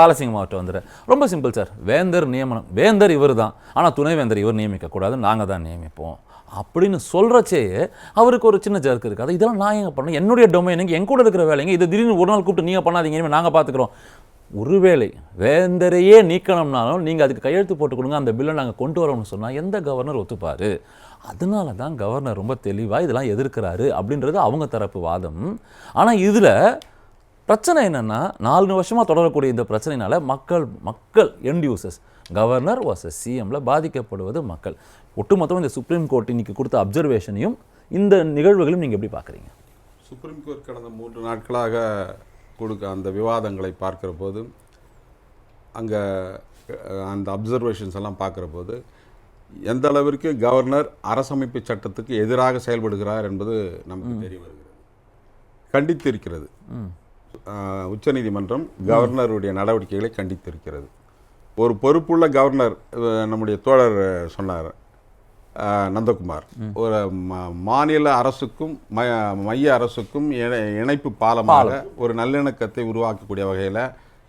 பாலசிங்கம் மாவட்டம் வந்துடு ரொம்ப சிம்பிள் சார் வேந்தர் நியமனம். வேந்தர் இவர் தான் ஆனால் துணைவேந்தர் இவர் நியமிக்கக்கூடாது நாங்கள் தான் நியமிப்போம். அப்படின்னு சொல்கிறச்சே அவருக்கு ஒரு சின்ன ஜர்க்கு இருக்குது இதெல்லாம் நான் எங்கே பண்ணணும்? என்னுடைய டொமைனுங்க என் கூட இருக்கிற வேலைங்க. இதை திடீர்னு ஒரு நாள் கூப்பிட்டு நீங்கள் பண்ணாதீங்க. இனிமேல் நாங்கள் பார்த்துக்குறோம் ஒருவேளை வேந்தரையே நீக்கணும்னாலும் நீங்கள் அதுக்கு கையெழுத்து போட்டு கொடுங்க. அந்த பில்லை நாங்கள் கொண்டு வரோம்னு சொன்னால் எந்த கவர்னர் ஒத்துப்பார்? அதனால தான் கவர்னர் ரொம்ப தெளிவாக இதெல்லாம் எதிர்க்கிறாரு அப்படின்றது அவங்க தரப்பு வாதம். ஆனால் இதில் பிரச்சனை என்னன்னா நாலு வருஷமாக தொடரக்கூடிய இந்த பிரச்சனைனால மக்கள் மக்கள் எண்ட் யூசர்ஸ் கவர்னர் வாஸ் சிஎம்ல பாதிக்கப்படுவது மக்கள். ஒட்டுமொத்தம் இந்த சுப்ரீம் கோர்ட் இன்னைக்கு கொடுத்த அப்சர்வேஷனையும் இந்த நிகழ்வுகளையும் நீங்கள் எப்படி பார்க்குறீங்க? சுப்ரீம் கோர்ட் கடந்த மூன்று நாட்களாக கொடுக்க அந்த விவாதங்களை பார்க்கிற போது அங்கே அந்த அப்சர்வேஷன்ஸ் எல்லாம் பார்க்கிற போது எந்த அளவிற்கு கவர்னர் அரசமைப்பு சட்டத்துக்கு எதிராக செயல்படுகிறார் என்பது நமக்கு தெரிய வருகிறது. கண்டித்திருக்கிறது. உச்சநீதிமன்றம் கவர்னருடைய நடவடிக்கைகளை கண்டித்திருக்கிறது. ஒரு பொறுப்புள்ள கவர்னர் நம்முடைய தோழர் சொன்னார். நந்தகுமார். ஒரு மாநில அரசுக்கும் ம- மைய அரசுக்கும் இணை- இணைப்பு பாலமாக ஒரு நல்லிணக்கத்தை உருவாக்கக்கூடிய வகையில்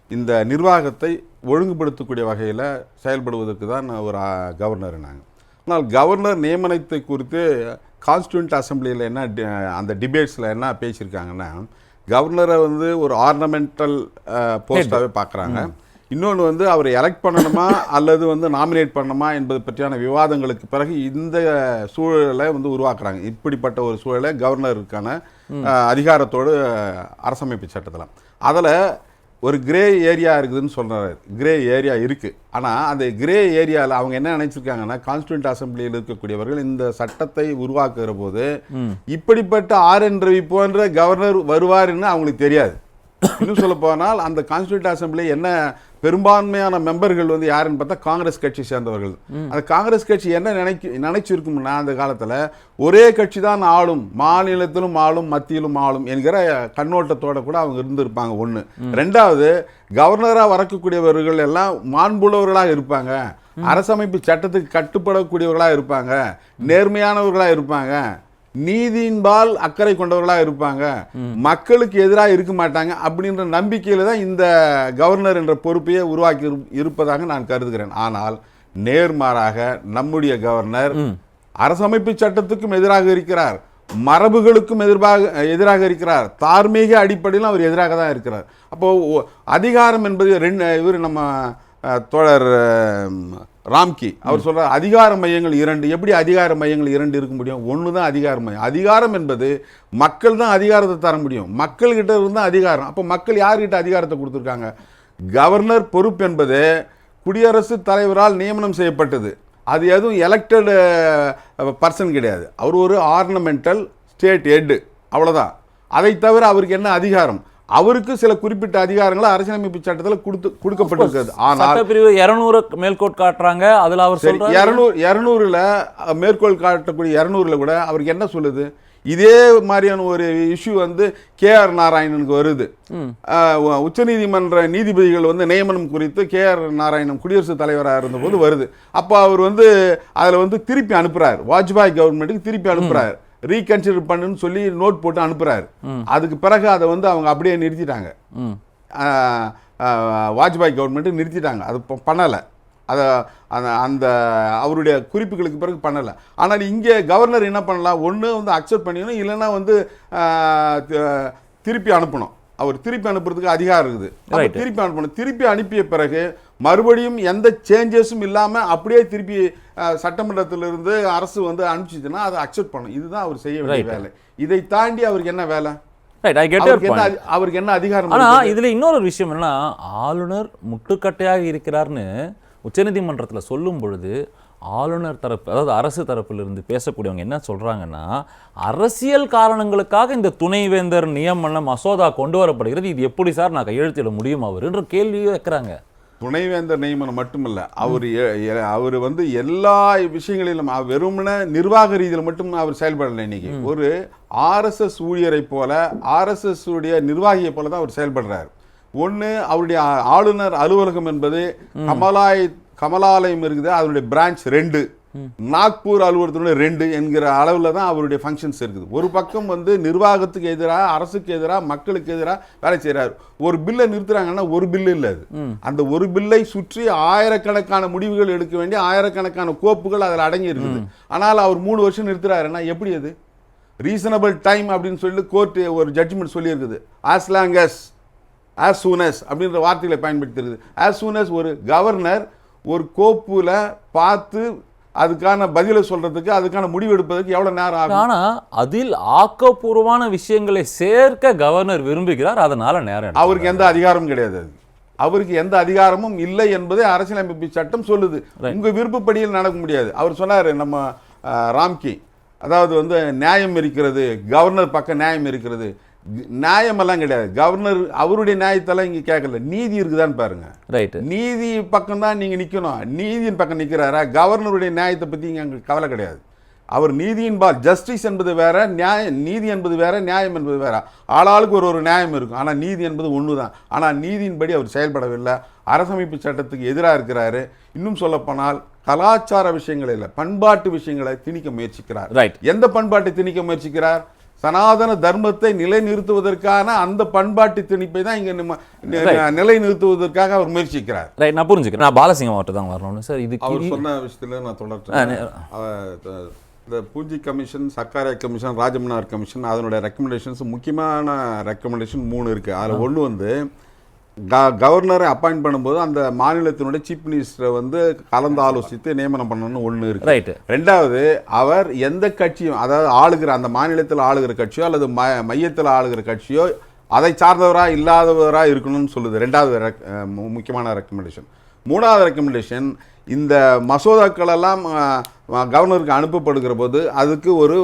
இந்த நிர்வாகத்தை ஒழுங்குபடுத்தக்கூடிய வகையில் செயல்படுவதற்கு தான் ஒரு கவர்னர் நாங்கள் ஆனால் கவர்னர் நியமனத்தை குறித்து கான்ஸ்டியூண்ட் அசம்பிளியில் என்ன அந்த டிபேட்ஸில் என்ன பேசியிருக்காங்கன்னா கவர்னரை வந்து ஒரு ஆர்னமெண்டல் போஸ்டாகவே பார்க்குறாங்க இன்னொன்று வந்து அவரை எலெக்ட் பண்ணணுமா அல்லது வந்து நாமினேட் பண்ணணுமா என்பது பற்றியான விவாதங்களுக்கு பிறகு இந்த சூழலை வந்து உருவாக்குறாங்க. இப்படிப்பட்ட ஒரு சூழலை கவர்னருக்கான அதிகாரத்தோடு அரசமைப்பு சட்டத்தில் அதில் ஒரு கிரே ஏரியா இருக்குதுன்னு சொல்றாரு. கிரே ஏரியா இருக்கு. ஆனா அந்த கிரே ஏரியாவில் அவங்க என்ன நினைச்சிருக்காங்கன்னா கான்ஸ்டியூண்ட் அசம்பிளியில் இருக்கக்கூடியவர்கள் இந்த சட்டத்தை உருவாக்குகிற போது இப்படிப்பட்ட ஆர் என் ரவி போன்ற கவர்னர் வருவாருன்னு அவங்களுக்கு தெரியாது. இன்னும் சொல்ல போனால் அந்த கான்ஸ்டியூண்ட் அசம்பிளி என்ன பெரும்பான்மையான மெம்பர்கள் வந்து யாருன்னு பார்த்தா காங்கிரஸ் கட்சி சேர்ந்தவர்கள். அந்த காங்கிரஸ் கட்சி என்ன நினைக்க நினைச்சிருக்கும்னா அந்த காலத்துல ஒரே கட்சி தான் ஆளும் மாநிலத்திலும் ஆளும் மத்தியிலும் ஆளும் என்கிற கண்ணோட்டத்தோட கூட அவங்க இருந்திருப்பாங்க ஒண்ணு. ரெண்டாவது கவர்னரா வரக்கூடியவர்கள் எல்லாம் மாண்புள்ளவர்களாக இருப்பாங்க. அரசமைப்பு சட்டத்துக்கு கட்டுப்படக்கூடியவர்களா இருப்பாங்க. நேர்மையானவர்களா இருப்பாங்க. நீதியின்பால் அக்கறை கொண்டவர்களா இருப்பாங்க. மக்களுக்கு எதிராக இருக்க மாட்டாங்க அப்படின்ற நம்பிக்கையில தான் இந்த கவர்னர் என்ற பொறுப்பையே உருவாக்கி இரு- இருப்பதாக நான் கருதுகிறேன். ஆனால் நேர்மாறாக நம்முடைய கவர்னர் அரசமைப்பு சட்டத்துக்கும் எதிராக இருக்கிறார். மரபுகளுக்கும் எதிர்பாக எதிராக இருக்கிறார். தார்மீக அடிப்படையிலும் அவர் எதிராக தான் இருக்கிறார். அப்போ ஒ- அதிகாரம் என்பது ரெண்டு இவர் நம்ம தோழர் ராம்கி அவர் சொல்கிறார் அதிகார மையங்கள் இரண்டு எப்படி அதிகார மையங்கள் இரண்டு இருக்க முடியும்? ஒன்று தான் அதிகார மையம். அதிகாரம் என்பது மக்கள் தான் அதிகாரத்தை தர முடியும். மக்கள்கிட்ட இருந்து தான் அதிகாரம். அப்போ மக்கள் யார்கிட்ட அதிகாரத்தை கொடுத்துருக்காங்க? கவர்னர் பொறுப்பு என்பது குடியரசுத் தலைவரால் நியமனம் செய்யப்பட்டது. அது எதுவும் எலெக்டடு பர்சன் கிடையாது. அவர் ஒரு ஆர்னமெண்டல் ஸ்டேட் ஹெட்டு அவ்வளோதான் அதை தவிர அவருக்கு என்ன அதிகாரம்? அவருக்கு சில குறிப்பிட்ட அதிகாரங்களை அரசியலமைப்பு சட்டத்தில் கொடுத்து கொடுக்கப்பட்டிருக்கிறது. ஆனால் சட்டப்பிரிவு இருநூறு மேல்கோட் காட்டுறாங்க. அதுல அவர் சரி இரநூறு இரநூறுல மேற்கோள் காட்டக்கூடிய இரநூறுல கூட அவருக்கு என்ன சொல்லுது? இதே மாதிரியான ஒரு இஷ்யூ வந்து கே ஆர் நாராயணனுக்கு வருது. உச்சநீதிமன்ற நீதிபதிகள் வந்து நியமனம் குறித்து கே ஆர் நாராயணன் குடியரசுத் தலைவராக இருந்தபோது வருது. அப்போ அவர் வந்து அதில் வந்து திருப்பி அனுப்புறாரு. வாஜ்பாய் கவர்மெண்ட்டுக்கு திருப்பி அனுப்புறாரு. ரீகன்சிடர் பண்ணுன்னு சொல்லி நோட் போட்டு அனுப்புறாரு. அதுக்கு பிறகு அதை வந்து அவங்க அப்படியே நிறுத்திட்டாங்க. வாஜ்பாய் கவர்மெண்ட்டு நிறுத்திட்டாங்க. அது பண்ணலை. அதை அந்த அந்த அவருடைய குறிப்புகளுக்கு பிறகு பண்ணலை. ஆனால் இங்கே கவர்னர் என்ன பண்ணலாம்? ஒன்று வந்து அக்செப்ட் பண்ணிக்கணும். இல்லைன்னா வந்து திருப்பி அனுப்பணும். அவர் திருப்பி அனுப்புறதுக்கு அதிகாரம் இருக்குது. திருப்பி அனுப்பணும். திருப்பி அனுப்பிய பிறகு மறுபடியும் எந்த சேஞ்சஸும் இல்லாமல் அப்படியே திருப்பி சட்டமன்றத்திலிருந்து அரசு வந்து அனுப்பிச்சிச்சுன்னா அதை அக்செப்ட் பண்ணும் இதுதான் அவர் செய்ய வேண்டிய. வேலை. இதை தாண்டி அவருக்கு என்ன வேலை? அவருக்கு என்ன என்ன அதிகாரம்? இதுல இன்னொரு விஷயம் என்னன்னா ஆளுநர் முட்டுக்கட்டையாக இருக்கிறார்னு உச்சநீதிமன்றத்துல சொல்லும் பொழுது ஆளுநர் தரப்பு அதாவது அரசு தரப்பிலிருந்து பேசக்கூடியவங்க என்ன சொல்றாங்கன்னா அரசியல் காரணங்களுக்காக இந்த துணைவேந்தர் நியமன மசோதா கொண்டு வரப்படுகிறது. இது எப்படி சார் நான் கையெழுத்திட முடியும் அவருன்ற கேள்வியும் வைக்கிறாங்க. துணைவேந்தர் நியமனம் மட்டுமல்ல அவர் அவர் வந்து எல்லா விஷயங்களிலும் வெறுமனே நிர்வாக ரீதியில் மட்டும் அவர் செயல்படல இன்னைக்கு. ஒரு ஆர்எஸ்எஸ் ஊழியரை போல ஆர்எஸ்எஸ் உடைய நிர்வாகியை போல தான் அவர் செயல்படுறார். ஒன்று அவருடைய ஆளுநர் அலுவலகம் என்பது கமலாய் கமலாலயம் இருக்குது அதனுடைய பிரான்ச் ரெண்டு. நாக்பூர் அலுவலகத்தினுடைய ரெண்டு என்கிற அளவில் தான் அவருடைய ஃபங்க்ஷன்ஸ் இருக்குது. ஒரு பக்கம் வந்து நிர்வாகத்துக்கு எதிராக அரசுக்கு எதிராக மக்களுக்கு எதிராக வேலை செய்கிறார் ஒரு பில்லை நிறுத்துறாங்கன்னா ஒரு பில்லு இல்லை அது. அந்த ஒரு பில்லை சுற்றி ஆயிரக்கணக்கான முடிவுகள் எடுக்க வேண்டிய ஆயிரக்கணக்கான கோப்புகள் அதில் அடங்கி இருக்குது. ஆனால் அவர் மூணு வருஷம் நிறுத்துறாருன்னா எப்படி அது? ரீசனபிள் டைம் அப்படின்னு சொல்லிட்டு கோர்ட் ஒரு ஜட்ஜ்மெண்ட் சொல்லியிருக்குது. As long as soon as அப்படின்ற வார்த்தைகளை பயன்படுத்திருக்குது soon as ஒரு கவர்னர் ஒரு கோப்புல பார்த்து அதுக்கான பதிலை சொல்றதுக்கு அதுக்கான முடிவு எடுப்பதற்கு எவ்வளவு நேரம் ஆகும்? ஆனா அதில் ஆக்கப்பூர்வமான விஷயங்களை சேர்க்க கவர்னர் விரும்புகிறார் அதனால நேரம். அவருக்கு எந்த அதிகாரமும் கிடையாது அது. அவருக்கு எந்த அதிகாரமும் இல்லை என்பதை அரசியலமைப்பு சட்டம் சொல்லுது. உங்க விருப்பப்படியில் நடக்க முடியாது. அவர் சொன்னாரு நம்ம ராம்கி அதாவது வந்து நியாயம் இருக்கிறது கவர்னர் பக்கம் நியாயம் இருக்கிறது நியாயமெல்லாம் கிடையாது. கவர்னர் அவருடைய நியாயத்தெல்லாம் இங்க கேட்கல. நீதி இருக்குதான்னு பாருங்க. ரைட்டு நீதி பக்கம் தான் நீங்க நிக்கணும். நீதியின் பக்கம் நிக்கிறாரா? கவர்னருடைய நியாயத்தை பத்தி இங்க எங்களுக்கு கவலை கிடையாது. அவர் நீதியின் பால் ஜஸ்டிஸ் என்பது வேற நியாயம் நீதி என்பது வேற நியாயம் என்பது வேற. ஆளாளுக்கு ஒரு ஒரு நியாயம் இருக்கும். ஆனா நீதி என்பது ஒன்று தான் ஆனால் நீதியின்படி அவர் செயல்படவில்லை. அரசமைப்பு சட்டத்துக்கு எதிராக இருக்கிறாரு. இன்னும் சொல்லப்போனால் கலாச்சார விஷயங்கள் இல்லை பண்பாட்டு விஷயங்களை திணிக்க முயற்சிக்கிறார். ரைட் எந்த பண்பாட்டை திணிக்க முயற்சிக்கிறார்? சனாதன தர்மத்தை நிலைநிறுத்துவதற்கான அந்த பண்பாட்டு திணிப்பை தான் இங்க நிலைநிறுத்துவதற்காக அவர் முயற்சிக்கிறார். ரைட் நான் புரிஞ்சுக்கிறேன். நான் பாலசிங்கம் அவர்கிட்ட தான் வரணும்னு. சார் இது அவர் சொன்ன விஷயத்துல நான் தொடர்றேன். இந்த Punchhi commission Sarkaria commission Rajamannar commission அதனுடைய ரெக்கமெண்டேஷன்ஸ் முக்கியமான ரெக்கமெண்டேஷன் மூணு இருக்கு. அதில் ஒன்று வந்து க கவர்னரை அப்பாயிண்ட் பண்ணும்போது அந்த மாநிலத்தினுடைய சீஃப் மினிஸ்டரை வந்து கலந்து ஆலோசித்து நியமனம் பண்ணணும்னு ஒன்று இருக்கு. ரைட்டு. ரெண்டாவது அவர் எந்த கட்சியும் அதாவது ஆளுகிற அந்த மாநிலத்தில் ஆளுகிற கட்சியோ அல்லது ம மையத்தில் ஆளுகிற கட்சியோ அதை சார்ந்தவரா இல்லாதவரா இருக்கணும்னு சொல்லுது. ரெண்டாவது முக்கியமான ரெக்கமெண்டேஷன் மூணாவது ரெக்கமெண்டேஷன் இந்த மசோதாக்கள் எல்லாம் அஹ், அஹ், கவர்னருக்கு அனுப்பப்படுகிற போது அதுக்கு ஒரு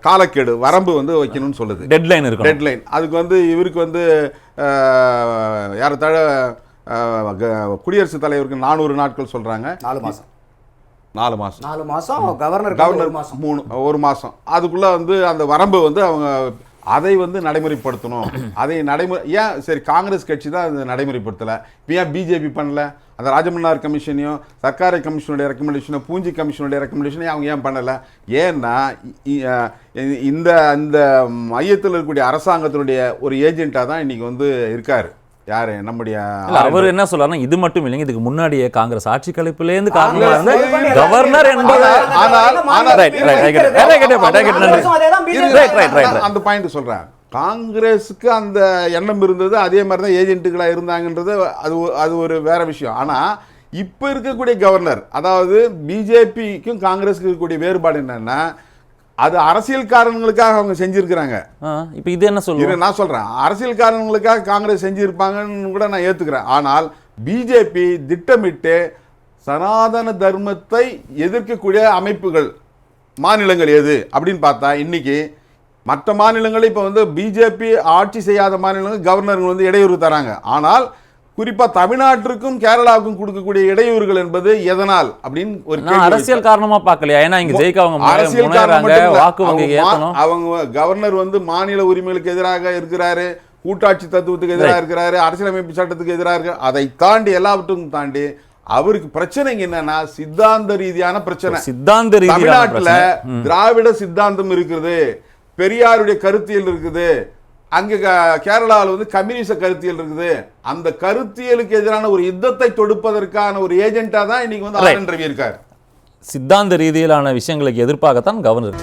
காலக்கெடு வரம்பு வந்து வைக்கணும்னு சொல்லுது. டெட்லைன் இருக்கணும். டெட்லைன் அதுக்கு வந்து இவருக்கு வந்து க- குடியரசுத் தலைவருக்கு நானூறு நாட்கள் சொல்றாங்க. நாலு மாசம். நாலு மாசம். நாலு மாசம் கவர்னர் கவர்னர் மாசம். மூணு ஒரு மாசம். அதுக்குள்ள வந்து அந்த வரம்பு வந்து அவங்க அதை வந்து நடைமுறைப்படுத்தணும். அதை நடைமுறை ஏன் சரி காங்கிரஸ் கட்சி தான் அதை நடைமுறைப்படுத்தலை? இப்போ ஏன் பிஜேபி பண்ணல? அந்த ராஜமன்னார் கமிஷனையும் சர்க்கார கமிஷனுடைய ரெக்கமெண்டேஷனும் பூஞ்சி கமிஷனுடைய ரெக்கமெண்டேஷனையும் அவங்க ஏன் பண்ணலை? ஏன்னா இந்த இந்த மையத்தில் இருக்கக்கூடிய அரசாங்கத்தினுடைய ஒரு ஏஜென்ட்டாக தான் இன்றைக்கி வந்து இருக்காரு. யாரு? நம்முடைய அவர் என்ன சொல்றாருன்னா இது மட்டும் இல்லைங்க இதுக்கு முன்னாடியே காங்கிரஸ் ஆட்சி கலைப்பிலேருந்து காங்கிரஸ் கவர்னர் என்பது ஆனால், ஆனால், ஆனால், அந்த பாயிண்ட் சொல்றேன். காங்கிரஸுக்கு அந்த எண்ணம் இருந்தது அதே மாதிரி தான் ஏஜென்ட்டுகளா இருந்தாங்கன்றது அது அது ஒரு வேற விஷயம். ஆனா இப்ப இருக்கக்கூடிய கவர்னர் அதாவது பிஜேபிக்கும் காங்கிரஸுக்கு இருக்கக்கூடிய வேறுபாடு என்னன்னா அது அரசியல் காரணங்களுக்காக அவங்க செஞ்சிருக்கிறாங்க. இப்ப இது என்ன சொல்லுவோம்? நான் சொல்றேன். அரசியல் காரணங்களுக்காக காங்கிரஸ் செஞ்சிருப்பாங்கன்னு கூட நான் ஏத்துக்கிறேன். ஆனால் பிஜேபி திட்டமிட்டு சனாதன தர்மத்தை எதிர்க்கக்கூடிய அமைப்புகள் மாநிலங்கள் எது அப்படின்னு பார்த்தா இன்னைக்கு மற்ற மாநிலங்கள் இப்போ வந்து பிஜேபி ஆட்சி செய்யாத மாநிலங்கள் கவர்னர்கள் வந்து இடையூறு தராங்க. ஆனால் குறிப்பா தமிழ்நாட்டிற்கும் கேரளாவுக்கும் கொடுக்கக்கூடிய இடையூறுகள் என்பது எதனால் அப்படின்னு ஒரு அரசியல் காரணமா பார்க்கலையா? ஏன்னா இங்க ஜெயிக்க அவங்க அரசியல் காரணம் அவங்க கவர்னர் வந்து மாநில உரிமைகளுக்கு எதிராக இருக்கிறாரு கூட்டாட்சி தத்துவத்துக்கு எதிராக. இருக்கிறாரு அரசியலமைப்பு சட்டத்துக்கு எதிராக இருக்கு அதை தாண்டி எல்லாவற்றுக்கும் தாண்டி அவருக்கு பிரச்சனை கேள்வினா சித்தாந்த ரீதியான பிரச்சனை. சித்தாந்த தமிழ்நாட்டுல. திராவிட சித்தாந்தம் இருக்குது பெரியாருடைய கருத்தியல் இருக்குது அங்க கேரளாவில் வந்து கம்யூனிச கருத்தியல் இருக்குது. அந்த கருத்தியலுக்கு எதிரான ஒரு யுத்தத்தை தொடுப்பதற்கான ஒரு ஏஜென்ட்டா தான் இன்னைக்கு வந்து. ஆர் என் ரவி இருக்காரு. சித்தாந்த ரீதியிலான விஷயங்களுக்கு எதிர்ப்பாகத்தான் கவர்னர்